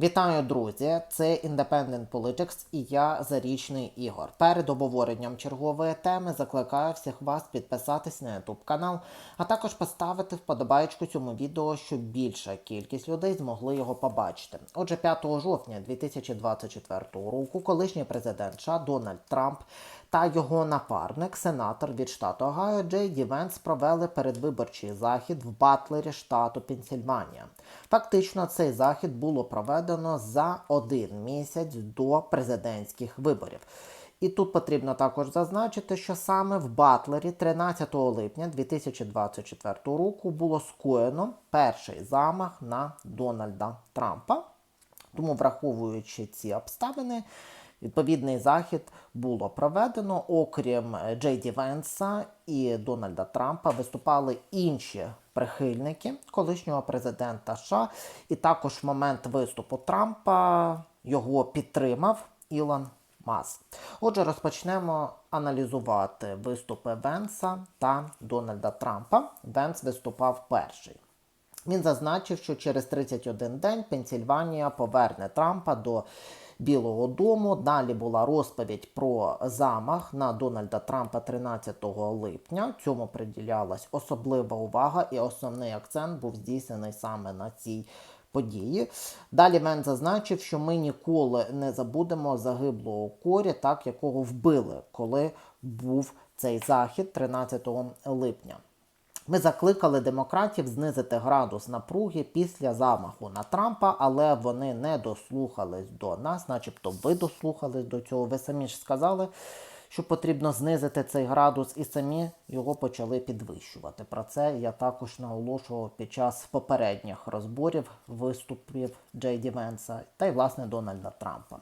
Вітаю, друзі! Це Independent Politics і я Зарічний Ігор. Перед обговоренням чергової теми закликаю всіх вас підписатись на YouTube канал, а також поставити вподобайку цьому відео, щоб більша кількість людей змогли його побачити. Отже, 5 жовтня 2024 року колишній президент США Дональд Трамп та його напарник, сенатор від штату Огайо Джей Ді провели передвиборчий захід в Батлері штату Пенсільванія. Фактично, цей захід було проведено за один місяць до президентських виборів. І тут потрібно також зазначити, що саме в Батлері 13 липня 2024 року було скоєно перший замах на Дональда Трампа. Тому, враховуючи ці обставини, відповідний захід було проведено. Окрім Джей Ді Венса і Дональда Трампа, виступали інші прихильники колишнього президента США. І також в момент виступу Трампа його підтримав Ілон Маск. Отже, розпочнемо аналізувати виступи Венса та Дональда Трампа. Венс виступав перший. Він зазначив, що через 31 день Пенсільванія поверне Трампа до Білого Дому. Далі була розповідь про замах на Дональда Трампа 13 липня. Цьому приділялась особлива увага, і основний акцент був здійснений саме на цій події. Далі Мен зазначив, що ми ніколи не забудемо загиблого корі, так якого вбили, коли був цей захід 13 липня. Ми закликали демократів знизити градус напруги після замаху на Трампа, але вони не дослухались до нас, начебто ви дослухались до цього. Ви самі ж сказали, що потрібно знизити цей градус, і самі його почали підвищувати. Про це я також наголошував під час попередніх розборів виступів Джей Ді Венса та й власне Дональда Трампа.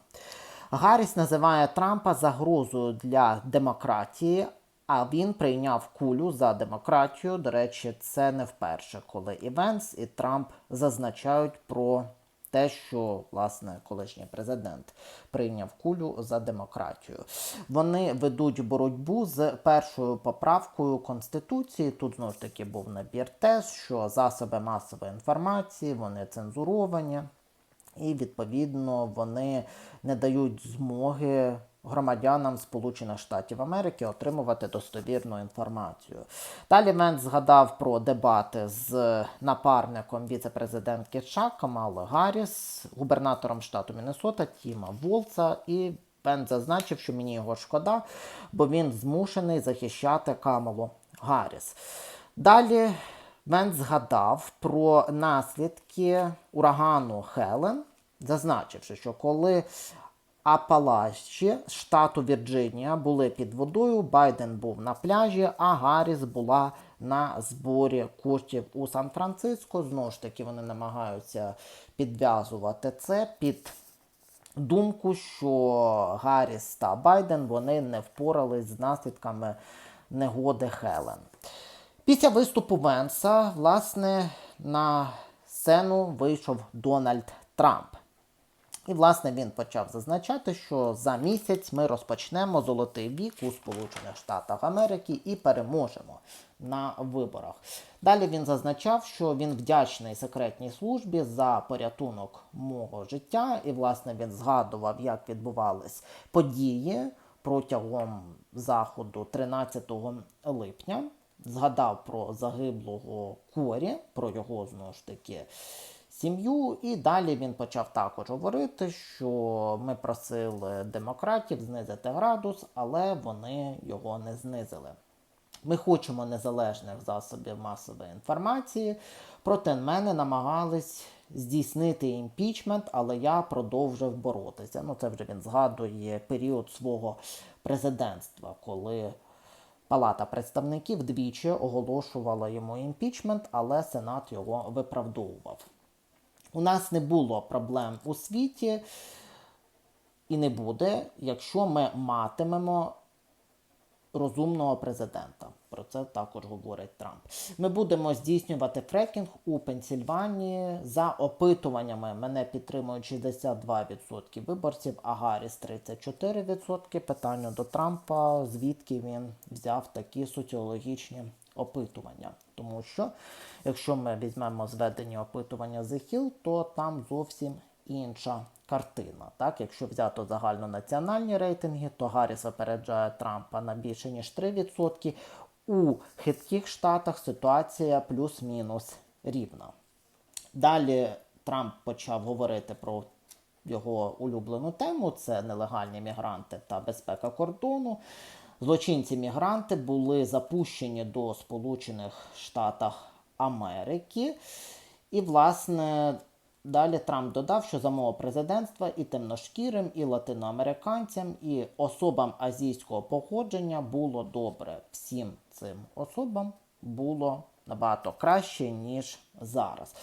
Гарріс називає Трампа загрозою для демократії. А він прийняв кулю за демократію. До речі, це не вперше, коли і Венс, і Трамп зазначають про те, що власне колишній президент прийняв кулю за демократію. Вони ведуть боротьбу з першою поправкою конституції. Тут знову ж таки був набір тез, що засоби масової інформації вони цензуровані, і відповідно вони не дають змоги громадянам Сполучених Штатів Америки отримувати достовірну інформацію. Далі Венс згадав про дебати з напарником віце-президентки США Камали Гарріс, губернатором штату Міннесота Тіма Волца і. Венс зазначив, що мені його шкода, бо він змушений захищати Камалу Гарріс. Далі Венс згадав про наслідки урагану Хелен, зазначивши, що коли Апалачі штату Вірджинія були під водою. Байден був на пляжі, а Гарріс була на зборі коштів у Сан-Франциско. Знову ж таки, вони намагаються підв'язувати це під думку, що Гарріс та Байден вони не впорались з наслідками негоди Хелен. Після виступу Венса, власне, на сцену вийшов Дональд Трамп. І, власне, він почав зазначати, що за місяць ми розпочнемо золотий вік у Сполучених Штатах Америки і переможемо на виборах. Далі він зазначав, що він вдячний секретній службі за порятунок мого життя, і, власне, він згадував, як відбувались події протягом заходу 13 липня. Згадав про загиблого корі, про його знову ж таки сім'ю. І далі він почав також говорити, що ми просили демократів знизити градус, але вони його не знизили. Ми хочемо незалежних засобів масової інформації, проти мене намагались здійснити імпічмент, але я продовжив боротися. Ну, це вже він згадує період свого президентства, коли. Палата представників двічі оголошувала йому імпічмент, але Сенат його виправдовував. У нас не було проблем у світі і не буде, якщо ми матимемо розумного президента. Про це також говорить Трамп. Ми будемо здійснювати фрекінг у Пенсільванії. За опитуваннями мене підтримують 62% виборців, а Гарріс 34%. Питання до Трампа, звідки він взяв такі соціологічні опитування. Тому що, якщо ми візьмемо зведені опитування The Hill, то там зовсім інша картина. Так, якщо взято загальнонаціональні рейтинги, то Гарріс випереджає Трампа на більше ніж 3%. У хитких штатах ситуація плюс-мінус рівна. Далі Трамп почав говорити про його улюблену тему: це нелегальні мігранти та безпека кордону. Злочинці-мігранти були запущені до Сполучених Штатів Америки. І, власне, далі Трамп додав, що за мого президентства і темношкірим, і латиноамериканцям, і особам азійського походження було добре. Всім цим особам було набагато краще, ніж зараз.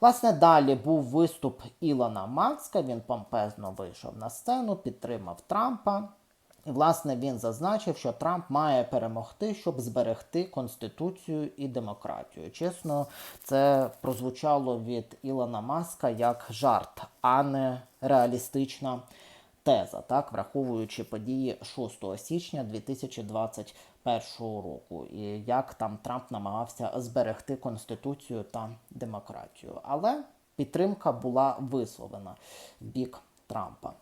Власне, далі був виступ Ілона Маска. Він помпезно вийшов на сцену, підтримав Трампа. І, власне, він зазначив, що Трамп має перемогти, щоб зберегти конституцію і демократію. Чесно, це прозвучало від Ілона Маска як жарт, а не реалістична теза, так, враховуючи події 6 січня 2021 року, і як там Трамп намагався зберегти конституцію та демократію. Але підтримка була висловлена в бік Трампа.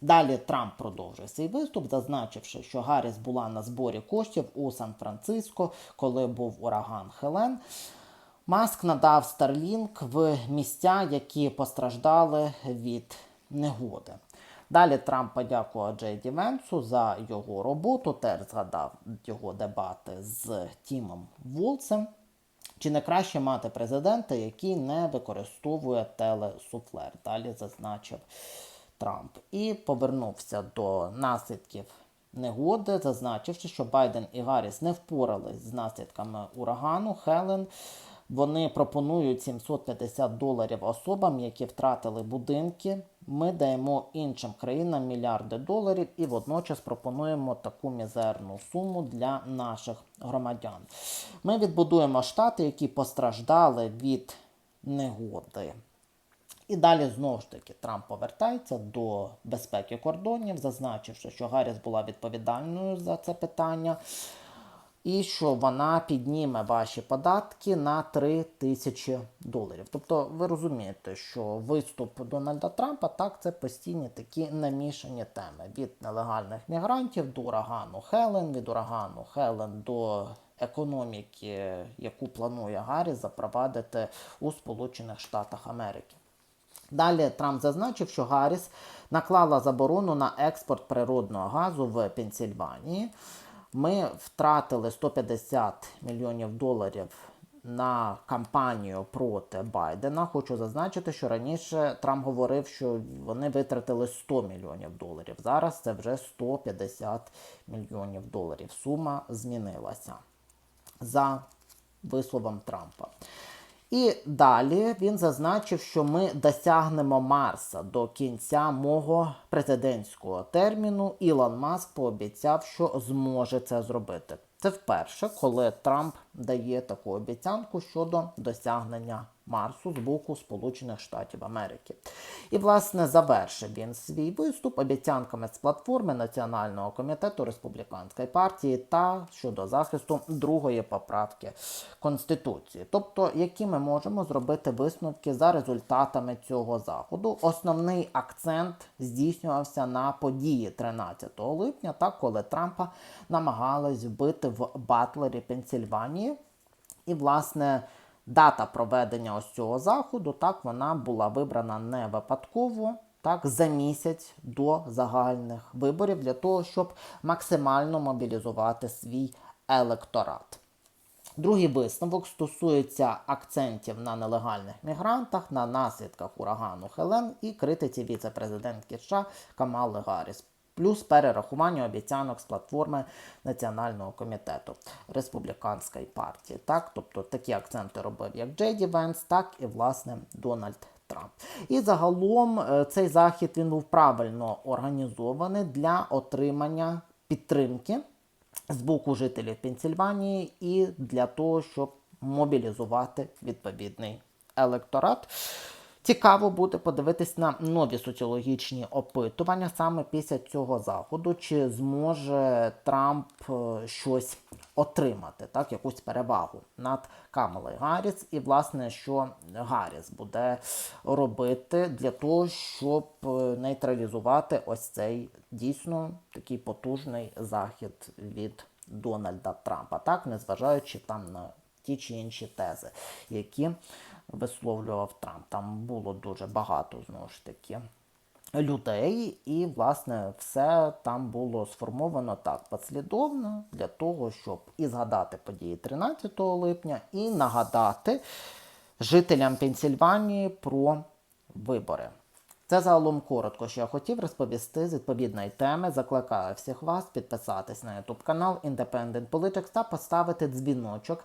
Далі Трамп продовжує свій виступ, зазначивши, що Гарріс була на зборі коштів у Сан-Франциско, коли був ураган Хелен. Маск надав Starlink в місця, які постраждали від негоди. Далі Трамп подякував Джейді Венсу за його роботу, теж згадав його дебати з Тімом Волцем. Чи не краще мати президента, який не використовує телесуфлер? Далі зазначив Трамп. І повернувся до наслідків негоди, зазначивши, що Байден і Гарріс не впорались з наслідками урагану Хелен. Вони пропонують 750 доларів особам, які втратили будинки. Ми даємо іншим країнам мільярди доларів і водночас пропонуємо таку мізерну суму для наших громадян. Ми відбудуємо штати, які постраждали від негоди. І далі знову ж таки Трамп повертається до безпеки кордонів, зазначивши, що Гарріс була відповідальною за це питання, і що вона підніме ваші податки на 3 тисячі доларів. Тобто, ви розумієте, що виступ Дональда Трампа так це постійні такі намішані теми: від нелегальних мігрантів до урагану Хелен, від урагану Хелен до економіки, яку планує Гарріс запровадити у Сполучених Штатах Америки. Далі Трамп зазначив, що Гарріс наклала заборону на експорт природного газу в Пенсільванії. Ми втратили 150 мільйонів доларів на кампанію проти Байдена. Хочу зазначити, що раніше Трамп говорив, що вони витратили 100 мільйонів доларів. Зараз це вже 150 мільйонів доларів. Сума змінилася за висловом Трампа. І далі він зазначив, що ми досягнемо Марса до кінця мого президентського терміну. Ілон Маск пообіцяв, що зможе це зробити. Це вперше, коли Трамп дає таку обіцянку щодо досягнення Марсу з боку Сполучених Штатів Америки. І, власне, завершив він свій виступ обіцянками з платформи Національного комітету республіканської партії та щодо захисту другої поправки Конституції. Тобто, які ми можемо зробити висновки за результатами цього заходу. Основний акцент здійснювався на події 13 липня, так коли Трампа намагались вбити в Батлері Пенсільванії. І, власне, дата проведення ось цього заходу, так, вона була вибрана не випадково, так, за місяць до загальних виборів для того, щоб максимально мобілізувати свій електорат. Другий висновок стосується акцентів на нелегальних мігрантах, на наслідках урагану Хелен і критиці віце-президентки США Камали Гарріс. Плюс перерахування обіцянок з платформи Національного комітету республіканської партії. Так, тобто такі акценти робив як Джейді Венс, так і власне Дональд Трамп. І загалом е, цей захід він був правильно організований для отримання підтримки з боку жителів Пенсільванії і для того, щоб мобілізувати відповідний електорат. Цікаво буде подивитись на нові соціологічні опитування саме після цього заходу, чи зможе Трамп е, щось отримати, так, якусь перевагу над Камалою Гарріс, і власне, що Гарріс буде робити для того, щоб е, нейтралізувати ось цей дійсно такий потужний захід від Дональда Трампа, так, незважаючи там на ті чи інші тези, які висловлював Трамп. Там було дуже багато знову ж таки людей, і, власне, все там було сформовано так послідовно для того, щоб і згадати події 13 липня, і нагадати жителям Пенсільванії про вибори. Це загалом коротко, що я хотів розповісти з відповідної теми. Закликаю всіх вас підписатись на YouTube канал Independent Politics та поставити дзвіночок